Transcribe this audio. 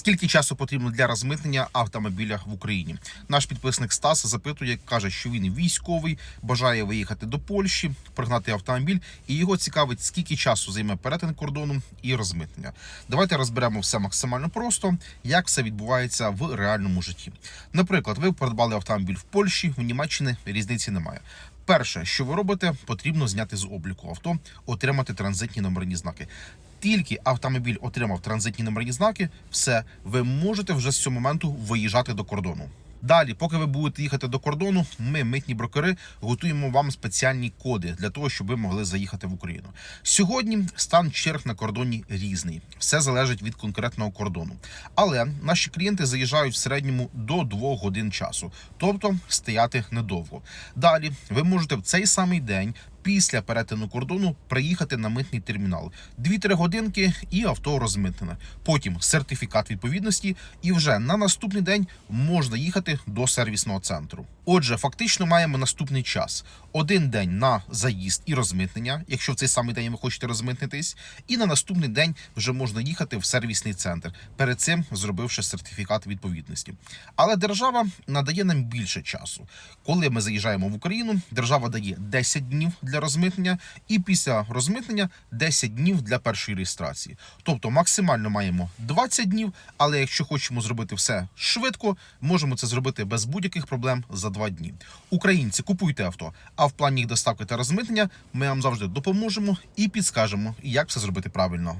Скільки часу потрібно для розмитнення автомобіля в Україні? Наш підписник Стас запитує, каже, що він військовий, бажає виїхати до Польщі, пригнати автомобіль, і його цікавить, скільки часу займе перетин кордону і розмитнення. Давайте розберемо все максимально просто, як все відбувається в реальному житті. Наприклад, ви придбали автомобіль в Польщі, у Німеччині різниці немає. Перше, що ви робите, потрібно зняти з обліку авто, отримати транзитні номерні знаки. Тільки автомобіль отримав транзитні номерні знаки, все, ви можете вже з цього моменту виїжджати до кордону. Далі, поки ви будете їхати до кордону, ми, митні брокери, готуємо вам спеціальні коди для того, щоб ви могли заїхати в Україну. Сьогодні стан черг на кордоні різний, все залежить від конкретного кордону. Але наші клієнти заїжджають в середньому до 2 годин часу, тобто стояти недовго. Далі ви можете в цей самий день. Після перетину кордону приїхати на митний термінал 2-3 годинки і авто розмитнене. Потім сертифікат відповідності, і вже на наступний день можна їхати до сервісного центру. Отже, фактично маємо наступний час: один день на заїзд і розмитнення, якщо в цей самий день ви хочете розмитнитись, і на наступний день вже можна їхати в сервісний центр, перед цим зробивши сертифікат відповідності. Але держава надає нам більше часу. Коли ми заїжджаємо в Україну, держава дає 10 днів для розмитнення, і після розмитнення 10 днів для першої реєстрації. Тобто максимально маємо 20 днів, але якщо хочемо зробити все швидко, можемо це зробити без будь-яких проблем за 2 дні. Українці купуйте авто, а в плані їх доставки та розмитнення ми вам завжди допоможемо і підскажемо, як все зробити правильно.